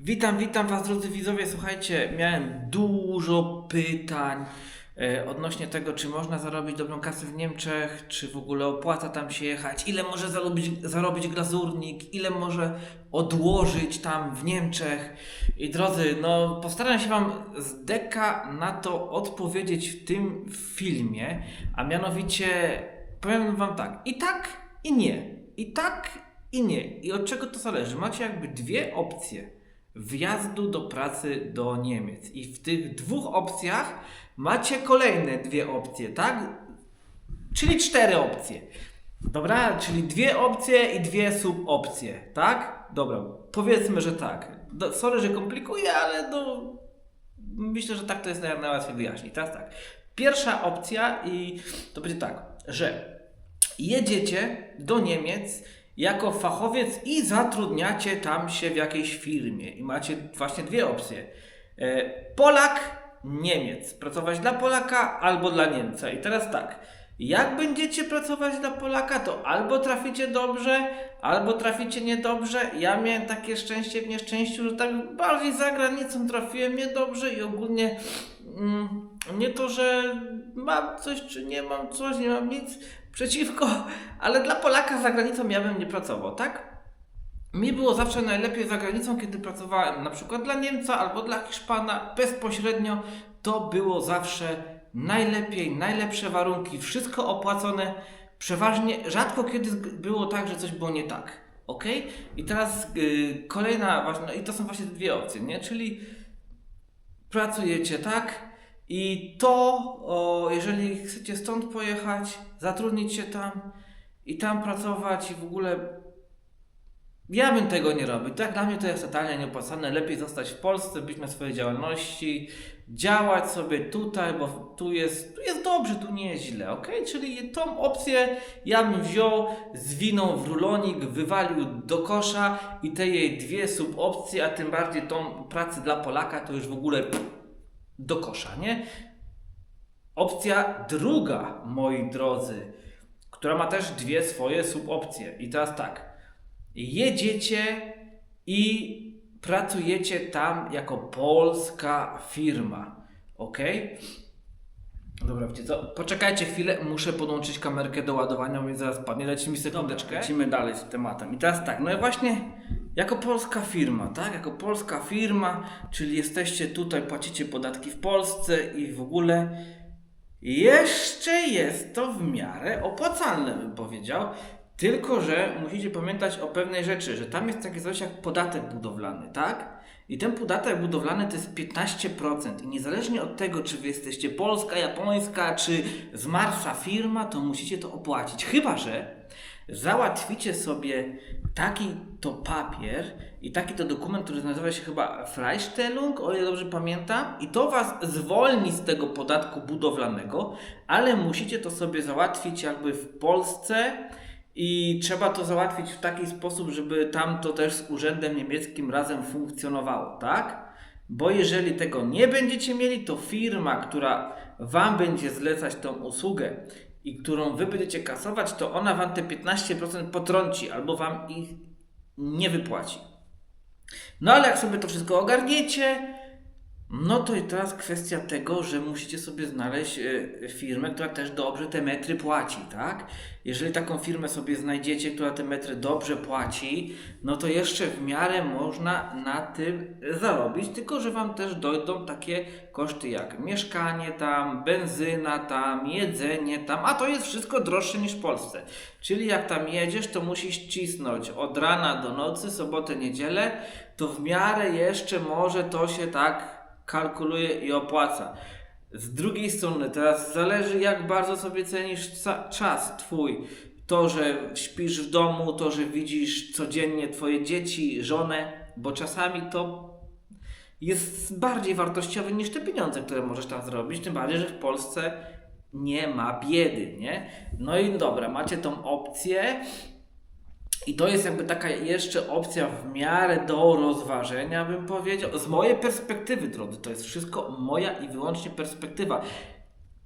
Witam, witam Was drodzy widzowie. Słuchajcie, miałem dużo pytań e, odnośnie tego, czy można zarobić dobrą kasę w Niemczech, czy w ogóle opłaca tam się jechać, ile może zarobić, zarobić glazurnik, ile może odłożyć tam w Niemczech. I drodzy, no postaram się Wam z deka na to odpowiedzieć w tym filmie, a mianowicie powiem Wam tak, i tak, i nie. I tak, i nie. I od czego to zależy? Macie jakby dwie opcje wjazdu do pracy do Niemiec. I w tych dwóch opcjach macie kolejne dwie opcje, tak? Czyli cztery opcje. Dobra, czyli dwie opcje i dwie subopcje, tak? Dobra, powiedzmy, że tak. Do, sorry, że komplikuję, ale do, myślę, że tak to jest naj- najłatwiej wyjaśnić. Teraz tak. Pierwsza opcja i to będzie tak, że jedziecie do Niemiec jako fachowiec i zatrudniacie tam się w jakiejś firmie. I macie właśnie dwie opcje. E, Polak, Niemiec. Pracować dla Polaka albo dla Niemca. I teraz tak. Jak będziecie pracować dla Polaka, to albo traficie dobrze, albo traficie niedobrze. Ja miałem takie szczęście w nieszczęściu, że tak bardziej za granicą trafiłem niedobrze i ogólnie mm, nie to, że mam coś, czy nie mam coś, nie mam nic przeciwko, ale dla Polaka za granicą ja bym nie pracował, tak? Mi było zawsze najlepiej za granicą, kiedy pracowałem na przykład dla Niemca albo dla Hiszpana bezpośrednio. To było zawsze najlepiej, najlepsze warunki, wszystko opłacone. Przeważnie, rzadko kiedy było tak, że coś było nie tak. Ok? I teraz yy, kolejna ważna, i to są właśnie dwie opcje, nie? Czyli pracujecie, tak? I to, o, jeżeli chcecie stąd pojechać, zatrudnić się tam i tam pracować i w ogóle ja bym tego nie robił. Tak, dla mnie to jest totalnie nieopłacalne. Lepiej zostać w Polsce, być na swojej działalności, działać sobie tutaj, bo tu jest, tu jest dobrze, tu nie jest źle, ok? Czyli tą opcję ja bym wziął, zwinął w rulonik, wywalił do kosza i te jej dwie subopcje, a tym bardziej tą pracę dla Polaka, to już w ogóle do kosza, nie? Opcja druga, moi drodzy, która ma też dwie swoje subopcje. I teraz tak. Jedziecie i pracujecie tam jako polska firma. Ok? Dobra, wiecie co? Poczekajcie chwilę, muszę podłączyć kamerkę do ładowania, więc zaraz padnie. Dajcie mi sekundeczkę. Lecimy dalej z tematem. I teraz tak, no i właśnie jako polska firma, tak? Jako polska firma, czyli jesteście tutaj, płacicie podatki w Polsce i w ogóle jeszcze jest to w miarę opłacalne, bym powiedział. Tylko, że musicie pamiętać o pewnej rzeczy, że tam jest takie coś jak podatek budowlany, tak? I ten podatek budowlany to jest 15%. I niezależnie od tego, czy wy jesteście polska, japońska, czy z Marsa firma, to musicie to opłacić. Chyba, że załatwicie sobie taki to papier i taki to dokument, który nazywa się chyba Freistellung, o ile dobrze pamiętam, i to was zwolni z tego podatku budowlanego, ale musicie to sobie załatwić jakby w Polsce i trzeba to załatwić w taki sposób, żeby tam to też z urzędem niemieckim razem funkcjonowało, tak? Bo jeżeli tego nie będziecie mieli, to firma, która wam będzie zlecać tą usługę i którą wy będziecie kasować, to ona wam te 15% potrąci albo wam ich nie wypłaci. No ale jak sobie to wszystko ogarniecie, no to i teraz kwestia tego, że musicie sobie znaleźć e, firmę, która też dobrze te metry płaci, tak? Jeżeli taką firmę sobie znajdziecie, która te metry dobrze płaci, no to jeszcze w miarę można na tym zarobić, tylko że Wam też dojdą takie koszty jak mieszkanie tam, benzyna tam, jedzenie tam, a to jest wszystko droższe niż w Polsce. Czyli jak tam jedziesz, to musisz cisnąć od rana do nocy, sobotę, niedzielę, to w miarę jeszcze może to się tak kalkuluje i opłaca. Z drugiej strony, teraz zależy jak bardzo sobie cenisz czas twój. To, że śpisz w domu, to, że widzisz codziennie twoje dzieci, żonę, bo czasami to jest bardziej wartościowe niż te pieniądze, które możesz tam zrobić, tym bardziej, że w Polsce nie ma biedy, nie? No i dobra, macie tą opcję, i to jest jakby taka jeszcze opcja w miarę do rozważenia, bym powiedział. Z mojej perspektywy, drodzy, to jest wszystko moja i wyłącznie perspektywa.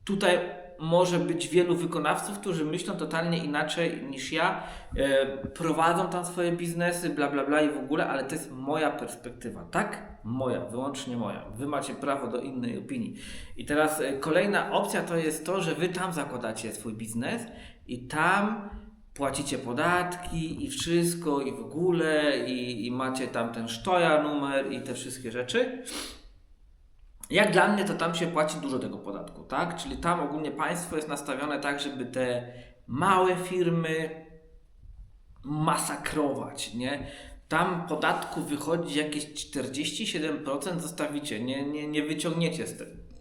Tutaj może być wielu wykonawców, którzy myślą totalnie inaczej niż ja, e, prowadzą tam swoje biznesy, bla bla bla i w ogóle, ale to jest moja perspektywa, tak? Moja, wyłącznie moja. Wy macie prawo do innej opinii. I teraz e, kolejna opcja to jest to, że wy tam zakładacie swój biznes i tam płacicie podatki i wszystko i w ogóle i, i macie tam ten sztoja numer i te wszystkie rzeczy. Jak dla mnie, to tam się płaci dużo tego podatku, tak? Czyli tam ogólnie państwo jest nastawione tak, żeby te małe firmy masakrować, nie? Tam podatku wychodzi jakieś 47% zostawicie, nie, nie, nie wyciągniecie z tego.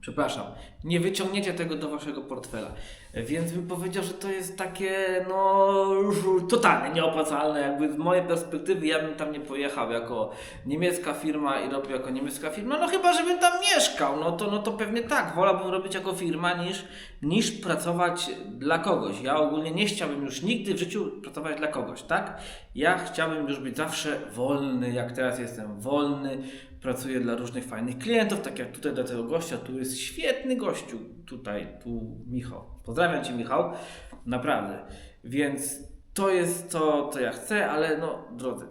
Przepraszam, nie wyciągniecie tego do waszego portfela. Więc bym powiedział, że to jest takie, no, totalnie nieopłacalne. Jakby z mojej perspektywy ja bym tam nie pojechał jako niemiecka firma i robił jako niemiecka firma. No chyba, żebym tam mieszkał, no to, no to pewnie tak. Wolałbym robić jako firma niż, niż pracować dla kogoś. Ja ogólnie nie chciałbym już nigdy w życiu pracować dla kogoś, tak? Ja chciałbym już być zawsze wolny, jak teraz jestem wolny. Pracuję dla różnych fajnych klientów, tak jak tutaj dla tego gościa. Tu jest świetny gościu, tutaj, tu Michał. Pozdrawiam Cię, Michał, naprawdę. Więc to jest to, co ja chcę, ale no, drodzy,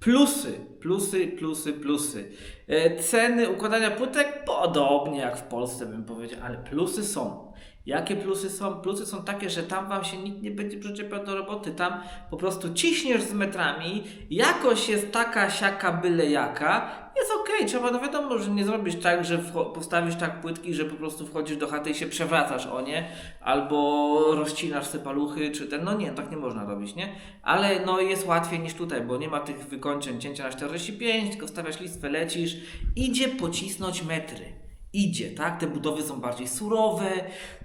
Plusy, plusy, plusy, plusy. E, Ceny układania płytek podobnie jak w Polsce bym powiedział, ale plusy są. Jakie plusy są? Plusy są takie, że tam wam się nikt nie będzie przyczepiał do roboty. Tam po prostu ciśniesz z metrami, jakość jest taka, siaka, byle jaka. Jest okej, trzeba, no wiadomo, że nie zrobisz tak, że postawisz tak płytki, że po prostu wchodzisz do chaty i się przewracasz o nie, albo rozcinasz te paluchy, czy ten, no nie, tak nie można robić, nie? Ale no jest łatwiej niż tutaj, bo nie ma tych wykończeń cięcia na 45, tylko wstawiasz listwę, lecisz, idzie pocisnąć metry. Idzie, tak? Te budowy są bardziej surowe,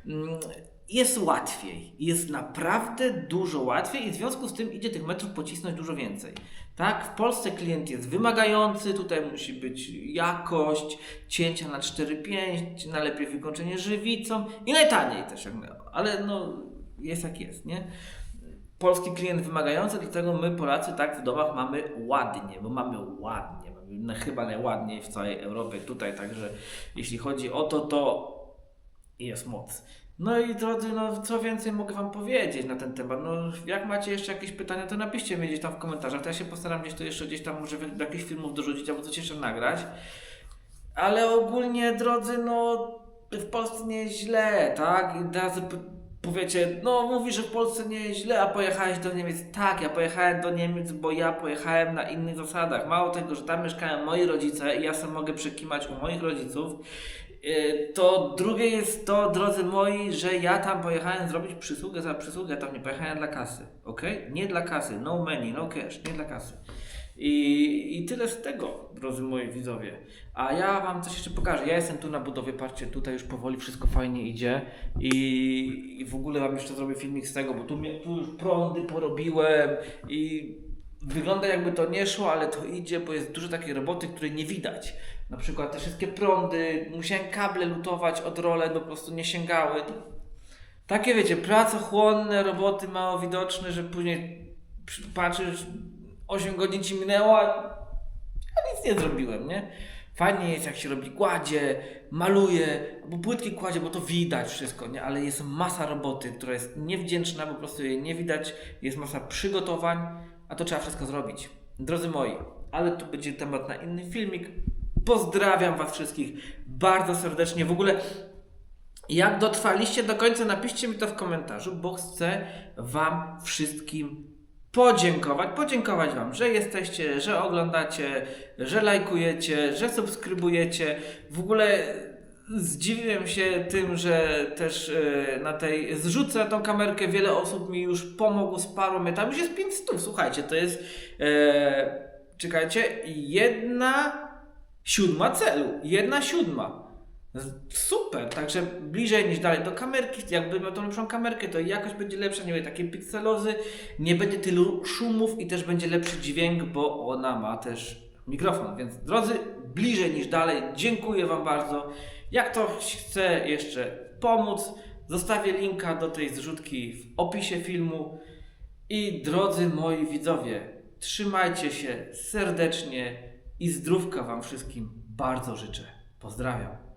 mm, jest łatwiej. Jest naprawdę dużo łatwiej i w związku z tym idzie tych metrów pocisnąć dużo więcej. Tak? W Polsce klient jest wymagający, tutaj musi być jakość, cięcia na 4-5, najlepiej wykończenie żywicą i najtaniej też, ale no jest jak jest, nie? Polski klient wymagający, dlatego my Polacy tak w domach mamy ładnie, bo mamy ładnie, na- chyba najładniej w całej Europie tutaj, także jeśli chodzi o to, to jest moc. No i drodzy, no co więcej mogę Wam powiedzieć na ten temat? No jak macie jeszcze jakieś pytania, to napiszcie mi gdzieś tam w komentarzach, to ja się postaram gdzieś to jeszcze gdzieś tam może do jakichś filmów dorzucić, albo coś jeszcze nagrać. Ale ogólnie, drodzy, no w Polsce nie jest źle, tak? I teraz powiecie, no mówisz, że w Polsce nie źle, a pojechałeś do Niemiec. Tak, ja pojechałem do Niemiec, bo ja pojechałem na innych zasadach. Mało tego, że tam mieszkają moi rodzice i ja sam mogę przekimać u moich rodziców, Yy, to drugie jest to, drodzy moi, że ja tam pojechałem zrobić przysługę za przysługę, tam nie pojechałem dla kasy, ok? Nie dla kasy, no money, no cash, nie dla kasy. I, I tyle z tego, drodzy moi widzowie. A ja Wam coś jeszcze pokażę. Ja jestem tu na budowie, patrzcie, tutaj już powoli wszystko fajnie idzie i, i w ogóle Wam jeszcze zrobię filmik z tego, bo tu, mnie, tu już prądy porobiłem i wygląda jakby to nie szło, ale to idzie, bo jest dużo takiej roboty, której nie widać. Na przykład te wszystkie prądy, musiałem kable lutować od rolet, bo po prostu nie sięgały. Takie wiecie, pracochłonne roboty mało widoczne, że później patrzysz, 8 godzin ci minęło, a nic nie zrobiłem, nie? Fajnie jest, jak się robi kładzie, maluje, bo płytki kładzie, bo to widać wszystko, nie? Ale jest masa roboty, która jest niewdzięczna, po prostu jej nie widać, jest masa przygotowań, a to trzeba wszystko zrobić. Drodzy moi, ale to będzie temat na inny filmik. Pozdrawiam Was wszystkich bardzo serdecznie. W ogóle jak dotrwaliście do końca, napiszcie mi to w komentarzu, bo chcę Wam wszystkim podziękować. Podziękować Wam, że jesteście, że oglądacie, że lajkujecie, że subskrybujecie. W ogóle zdziwiłem się tym, że też e, na tej zrzucę tą kamerkę. Wiele osób mi już pomogło, sparło mnie. Tam już jest 500, słuchajcie, to jest. E, czekajcie, jedna siódma celu. Jedna siódma. Super, także bliżej niż dalej do kamerki. Jakby miał tą lepszą kamerkę, to jakość będzie lepsza, nie będzie takiej pikselozy, nie będzie tylu szumów i też będzie lepszy dźwięk, bo ona ma też mikrofon. Więc drodzy, bliżej niż dalej. Dziękuję Wam bardzo. Jak ktoś chce jeszcze pomóc, zostawię linka do tej zrzutki w opisie filmu. I drodzy moi widzowie, trzymajcie się serdecznie i zdrówka Wam wszystkim bardzo życzę. Pozdrawiam.